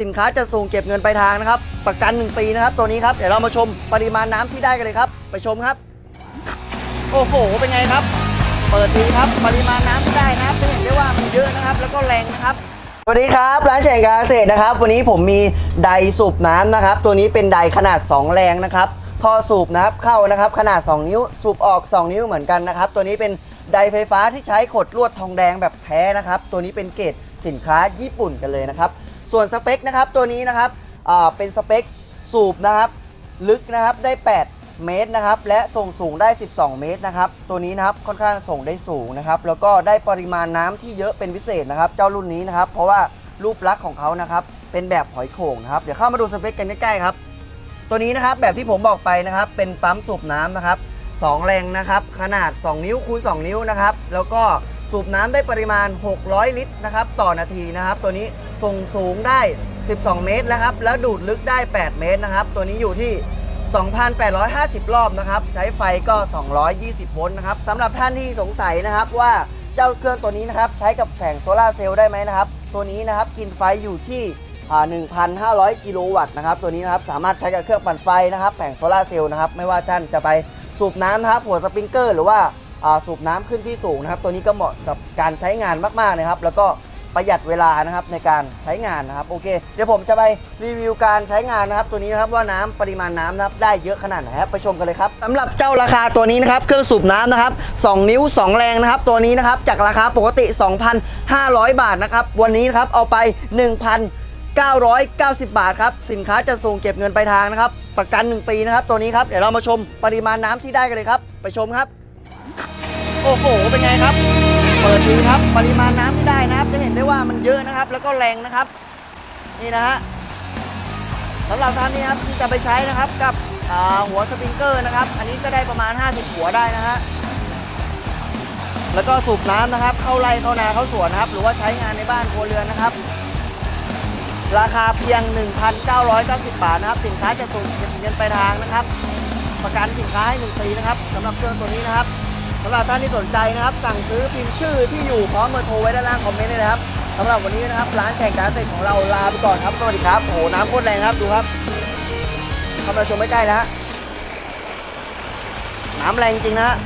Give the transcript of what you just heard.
สินค้าจะส่งเก็บเงินปลายทางนะครับ ประกัน 1 ปีนะครับ ตัวนี้ครับ เดี๋ยวเรามาชมปริมาณน้ำที่ได้กันเลยครับ ไปชมครับ โอ้โห เป็นไงครับ เปิดดีครับ ปริมาณน้ำที่ได้นะครับ จะเห็นได้ว่ามันเยอะนะครับ แล้วก็แรงนะครับ สวัสดีครับ ร้านแฉงการเกษตรนะครับ วันนี้ผมมีไดสูบน้ำนะครับ ตัวนี้เป็นไดขนาด 2 แรงนะครับ ท่อสูบนะครับ เข้านะครับ ขนาด 2 นิ้ว สูบออก 2 นิ้วเหมือนกันนะครับ ตัวนี้เป็นไดไฟฟ้าที่ใช้ขดลวดทองแดงแบบแท้นะครับ ตัวนี้เป็นเกรดสินค้าญี่ปุ่นกันเลยนะครับ ส่วนสเปคนะครับตัวนี้นะครับเป็นสเปคสูบนะครับลึกนะครับได้ 8 เมตรนะครับและส่งสูงได้ 12 เมตรนะครับตัวนี้นะครับค่อนข้างส่งได้สูงนะครับแล้วก็ได้ปริมาณน้ำที่เยอะเป็นพิเศษนะครับ เจ้ารุ่นนี้นะครับเพราะว่ารูปลักษณ์ของเขานะครับเป็นแบบหอยโข่งนะครับเดี๋ยวเข้ามาดูสเปคกันใกล้ๆครับตัวนี้นะครับแบบที่ผมบอกไปนะครับเป็นปั๊มสูบน้ำนะครับ2แรงนะครับขนาด 2 นิ้วคูณ2นิ้วนะครับแล้วก็สูบน้ำได้ปริมาณ 600 ลิตรนะครับต่อนาทีนะครับ ตัวนี้ ส่งสูงได้ 12 เมตรนะครับ แล้วดูดลึกได้ 8 เมตรนะครับ ตัวนี้อยู่ที่ 2,850 รอบนะครับ ใช้ไฟก็ 220 โวลต์นะครับสำหรับท่านที่สงสัยนะครับว่าเจ้าเครื่องตัวนี้นะครับ ใช้กับแผงโซลาเซลล์ได้ไหมนะครับ ตัวนี้นะครับกินไฟอยู่ที่1,500 กิโลวัตต์นะครับ ตัวนี้นะครับสามารถใช้กับเครื่องปั่นไฟนะครับ แผงโซลาเซลล์นะครับ ไม่ว่าท่านจะไปสูบน้ำนะครับ หัวสปริงเกอร์หรือว่าอ่าสูบน้ำขึ้นที่สูงนะครับ ตัวนี้ก็เหมาะกับการใช้งานมากๆนะครับ แล้วก็ ประหยัดเวลานะครับในการใช้งานนะครับโอเค เดี๋ยวผมจะไปรีวิวการใช้งานนะครับ ตัวนี้นะครับว่าน้ำปริมาณน้ำนะครับได้เยอะขนาดไหนครับไปชมกันเลยครับสำหรับเจ้าราคาตัวนี้นะครับเครื่องสูบน้ำนะครับ 2 นิ้ว 2 แรงนะครับ ตัวนี้นะครับจากราคาปกติ 2,500 บาทนะครับวันนี้นะครับเอาไป 1,990 บาทครับสินค้าจะส่งเก็บเงินปลายทางนะครับประกัน 1 ปีนะครับ ตัวนี้ครับเดี๋ยวเรามาชมปริมาณน้ำที่ได้กันเลยครับ ไปชมครับ โอ้โหเป็นไงครับ เปิดดีครับ ปริมาณน้ำที่ได้นะครับ จะเห็นได้ว่ามันเยอะนะครับ แล้วก็แรงนะครับ นี่นะฮะสำหรับท่านนี้ครับที่จะไปใช้นะครับกับหัวสปริงเกอร์นะครับ อันนี้ก็ได้ประมาณ 50 หัวได้นะฮะแล้วก็สูบน้ำนะครับ เข้าไร่เข้านาเข้าสวนนะครับ หรือว่าใช้งานในบ้านครัวเรือนนะครับ ราคาเพียง 1,990 บาทนะครับ สินค้าจะส่งเงินไปลายทางนะครับ ประกันสินค้าให้1ปีนะครับสำหรับเครื่องตัวนี้นะครับ สำหรับท่านที่สนใจนะครับ สั่งซื้อพิมพ์ชื่อที่อยู่พร้อมเบอร์โทรไว้ด้านล่างคอมเมนต์เลยนะครับสำหรับวันนี้นะครับร้านแข่งการเสร็จของเราลาไปก่อนครับสวัสดีครับโอ้โหน้ำโคตรแรงครับดูครับเข้ามาชมใกล้ๆนะฮะน้ำแรงจริงนะฮะ